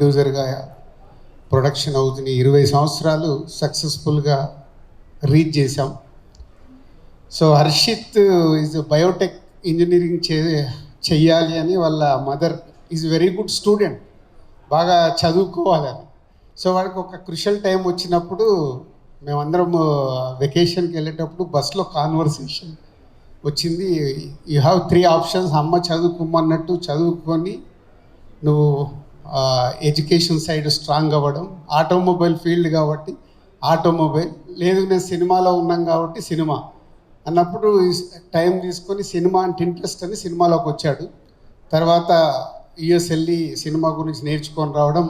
ప్రొడ్యూసర్గా ప్రొడక్షన్ అవుతుంది ఇరవై సంవత్సరాలు సక్సెస్ఫుల్గా రీచ్ చేశాం. So Harshith is biotech engineering చే చెయ్యాలి అని వాళ్ళ mother is very good student బాగా చదువుకోవాలని సో వాడికి ఒక క్రుషల్ టైం వచ్చినప్పుడు మేమందరం వెకేషన్కి వెళ్ళేటప్పుడు బస్లో కాన్వర్సేషన్ వచ్చింది. యూ హ్యావ్ త్రీ ఆప్షన్స్ అమ్మ చదువుకోమన్నట్టు చదువుకొని నువ్వు ఎడ్యుకేషన్ సైడ్ స్ట్రాంగ్ అవ్వడం ఆటోమొబైల్ ఫీల్డ్ కాబట్టి ఆటోమొబైల్ లేదు నేను సినిమాలో ఉన్నాం కాబట్టి సినిమా అన్నప్పుడు టైం తీసుకొని సినిమా అంటే ఇంట్రెస్ట్ అని సినిమాలోకి వచ్చాడు. తర్వాత యుఎస్ వెళ్ళి సినిమా గురించి నేర్చుకొని రావడం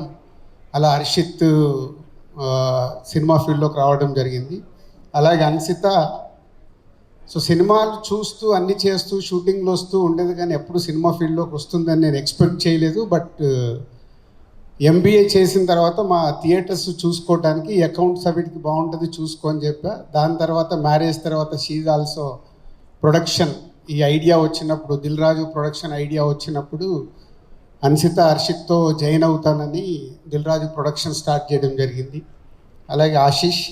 అలా హర్షిత్ సినిమా ఫీల్డ్లోకి రావడం జరిగింది. అలాగే అన్సిత సో సినిమాలు చూస్తూ అన్ని చేస్తూ షూటింగ్లు వస్తూ ఉండేది కానీ ఎప్పుడు సినిమా ఫీల్డ్లోకి వస్తుందని నేను ఎక్స్పెక్ట్ చేయలేదు. బట్ ఎంబీఏ చేసిన తర్వాత మా థియేటర్స్ చూసుకోవడానికి అకౌంట్స్ అవిటికి బాగుంటుంది చూసుకో అని చెప్పా. దాని తర్వాత మ్యారేజ్ తర్వాత షీజ్ ఆల్సో ప్రొడక్షన్ ఈ ఐడియా వచ్చినప్పుడు దిల్ రాజు ప్రొడక్షన్ ఐడియా వచ్చినప్పుడు అన్సిత హర్షిత్తో జాయిన్ అవుతానని దిల్ రాజు ప్రొడక్షన్ స్టార్ట్ చేయడం జరిగింది. అలాగే ఆశీష్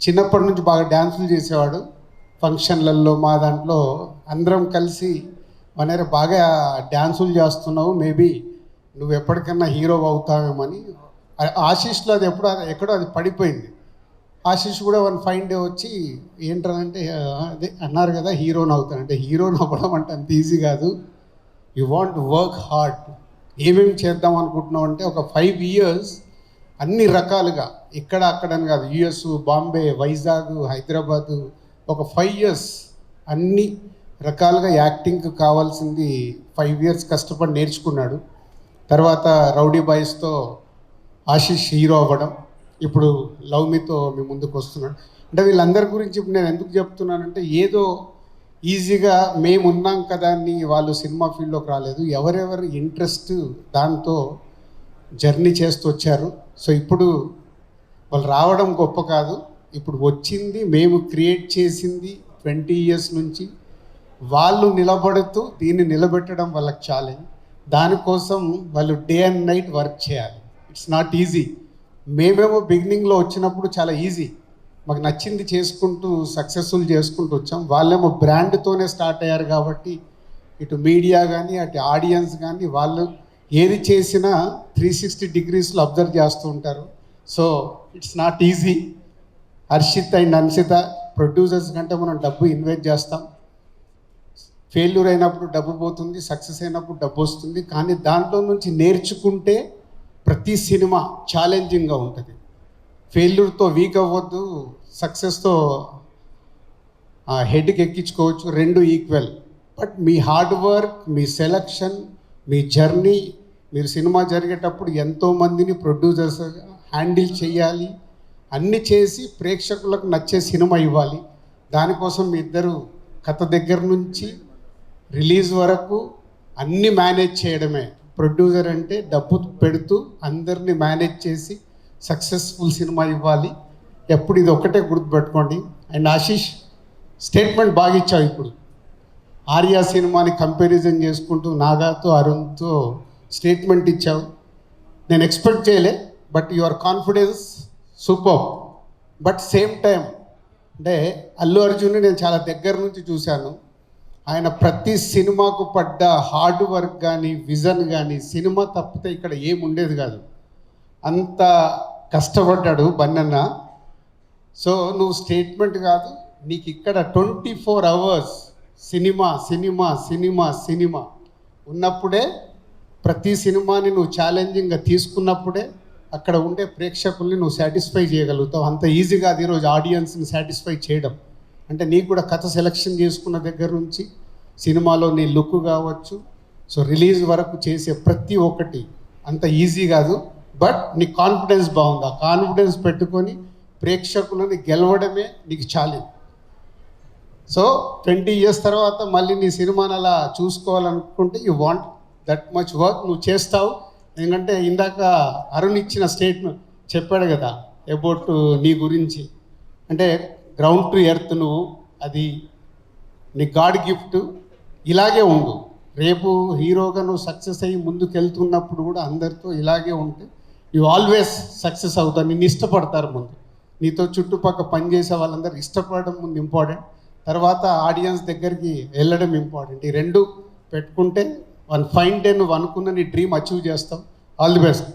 చిన్నప్పటి నుంచి బాగా డ్యాన్సులు చేసేవాడు. ఫంక్షన్లలో మా దాంట్లో అందరం కలిసి వనేర బాగా డ్యాన్సులు చేస్తున్నావు మేబీ నువ్వు ఎప్పటికన్నా హీరో అవుతావేమని. ఆశీష్లో అది ఎప్పుడో అది ఎక్కడో అది పడిపోయింది. ఆశీష్ కూడా వన్ ఫైన్ డే వచ్చి ఏంటంటే అదే అన్నారు కదా హీరోని అవుతాను అంటే హీరోని అవ్వడం అంటే అంత ఈజీ కాదు. You want work hard. ఏమేమి చేద్దాం అనుకుంటున్నావు అంటే ఒక ఫైవ్ ఇయర్స్ అన్ని రకాలుగా ఇక్కడ అక్కడ అని కాదు యుఎస్ బాంబే వైజాగ్ హైదరాబాదు ఒక ఫైవ్ ఇయర్స్ అన్ని రకాలుగా యాక్టింగ్కి కావాల్సింది ఫైవ్ ఇయర్స్ కష్టపడి నేర్చుకున్నాడు. తర్వాత రౌడీ బాయ్స్తో ఆశీష్ హీరో అవ్వడం ఇప్పుడు లవ్ మీతో మీ ముందుకు వస్తున్నాడు. అంటే వీళ్ళందరి గురించి ఇప్పుడు నేను ఎందుకు చెప్తున్నానంటే ఏదో ఈజీగా మేము ఉన్నాం కదా అని వాళ్ళు సినిమా ఫీల్డ్లోకి రాలేదు. ఎవరెవరు ఇంట్రెస్ట్ దాంతో జర్నీ చేస్తూ వచ్చారు. సో ఇప్పుడు వాళ్ళు రావడం గొప్ప కాదు. ఇప్పుడు వచ్చింది మేము క్రియేట్ చేసింది ట్వంటీ ఇయర్స్ నుంచి వాళ్ళు నిలబడుతూ దీన్ని నిలబెట్టడం వాళ్ళకి ఛాలెంజ్ దానికోసం వాళ్ళు డే అండ్ నైట్ వర్క్ చేయాలి. ఇట్స్ నాట్ ఈజీ మేమేమో బిగినింగ్లో వచ్చినప్పుడు చాలా ఈజీ మాకు నచ్చింది చేసుకుంటూ సక్సెస్ఫుల్ చేసుకుంటూ వచ్చాం. వాళ్ళేమో బ్రాండ్తోనే స్టార్ట్ అయ్యారు కాబట్టి ఇటు మీడియా కానీ అటు ఆడియన్స్ కానీ వాళ్ళు ఏది చేసినా త్రీ సిక్స్టీ డిగ్రీస్లో అబ్జర్వ్ చేస్తూ ఉంటారు. So it's not easy Harshith and Anshitha producers కంటే మనం డబ్బు ఇన్వెస్ట్ చేస్తాం. ఫెయిల్యూర్ అయినప్పుడు డబ్బు పోతుంది సక్సెస్ అయినప్పుడు డబ్బు వస్తుంది. కానీ దాంట్లో నుంచి నేర్చుకుంటే ప్రతి సినిమా ఛాలెంజింగ్గా ఉంటుంది. ఫెయిల్యూర్తో వీక్ అవ్వద్దు సక్సెస్తో హెడ్కి ఎక్కించుకోవచ్చు రెండు ఈక్వల్. బట్ మీ హార్డ్ వర్క్ మీ సెలక్షన్ మీ జర్నీ మీరు సినిమా జరిగేటప్పుడు ఎంతోమందిని ప్రొడ్యూసర్స్ హ్యాండిల్ చేయాలి. అన్నీ చేసి ప్రేక్షకులకు నచ్చే సినిమా ఇవ్వాలి. దానికోసం మీ ఇద్దరు కథ దగ్గర నుంచి రిలీజ్ వరకు అన్ని మేనేజ్ చేయడమే. ప్రొడ్యూసర్ అంటే డబ్బు పెడుతూ అందరినీ మేనేజ్ చేసి సక్సెస్ఫుల్ సినిమా ఇవ్వాలి. ఎప్పుడు ఇది ఒక్కటే గుర్తుపెట్టుకోండి. అండ్ ఆశీష్ స్టేట్మెంట్ బాగా ఇచ్చావు ఇప్పుడు. ఆర్యా సినిమాని కంపారిజన్ చేసుకుంటూ నాగాతో అరుణ్తో స్టేట్మెంట్ ఇచ్చావు. నేను ఎక్స్పెక్ట్ చేయలే but your confidence super. But same time అంటే అల్లు అర్జున్ని నేను చాలా దగ్గర నుంచి చూశాను. ఆయన ప్రతి సినిమాకు పడ్డ హార్డ్ వర్క్ కానీ విజన్ కానీ సినిమా తప్పితే ఇక్కడ ఏం ఉండేది కాదు. అంత కష్టపడ్డాడు బన్నన్న. సో నువ్వు స్టేట్మెంట్ కాదు నీకు ఇక్కడ ట్వంటీ ఫోర్ అవర్స్ సినిమా సినిమా సినిమా సినిమా ఉన్నప్పుడే ప్రతి సినిమాని నువ్వు ఛాలెంజింగ్గా తీసుకున్నప్పుడే అక్కడ ఉండే ప్రేక్షకుల్ని నువ్వు సాటిస్ఫై చేయగలుగుతావు. అంత ఈజీగా అది ఈరోజు ఆడియన్స్ని సాటిస్ఫై చేయడం. అంటే నీకు కూడా కథ సెలక్షన్ చేసుకున్న దగ్గర నుంచి సినిమాలో నీ లుక్ కావచ్చు. సో రిలీజ్ వరకు చేసే ప్రతి ఒక్కటి అంత ఈజీ కాదు. బట్ నీ కాన్ఫిడెన్స్ బాగుంది. ఆ కాన్ఫిడెన్స్ పెట్టుకొని ప్రేక్షకులని గెలవడమే నీకు ఛాలెంజ్ సో ట్వంటీ ఇయర్స్ తర్వాత మళ్ళీ నీ సినిమాని అలా చూసుకోవాలనుకుంటే you want that much work నువ్వు చేస్తావు. ఎందుకంటే ఇందాక అరుణ్ ఇచ్చిన స్టేట్మెంట్ చెప్పాడు కదా అబౌట్ నీ గురించి. అంటే గ్రౌండ్ టు ఎర్త్ నువ్వు అది నీ గాడ్ గిఫ్ట్ ఇలాగే ఉండు. రేపు హీరోగా నువ్వు సక్సెస్ అయ్యి ముందుకెళ్తున్నప్పుడు కూడా అందరితో ఇలాగే ఉంటే యు ఆల్వేస్ సక్సెస్ అవుతావు. నిన్ను ఇష్టపడతారు ముందు. నీతో చుట్టుపక్కల పనిచేసే వాళ్ళందరూ ఇష్టపడడం ముందు ఇంపార్టెంట్ తర్వాత ఆడియన్స్ దగ్గరికి వెళ్ళడం ఇంపార్టెంట్ ఈ రెండు పెట్టుకుంటే వన్ ఫైన్ డే నువ్వు అనుకున్న నీ డ్రీమ్ అచీవ్ చేస్తావు. All the best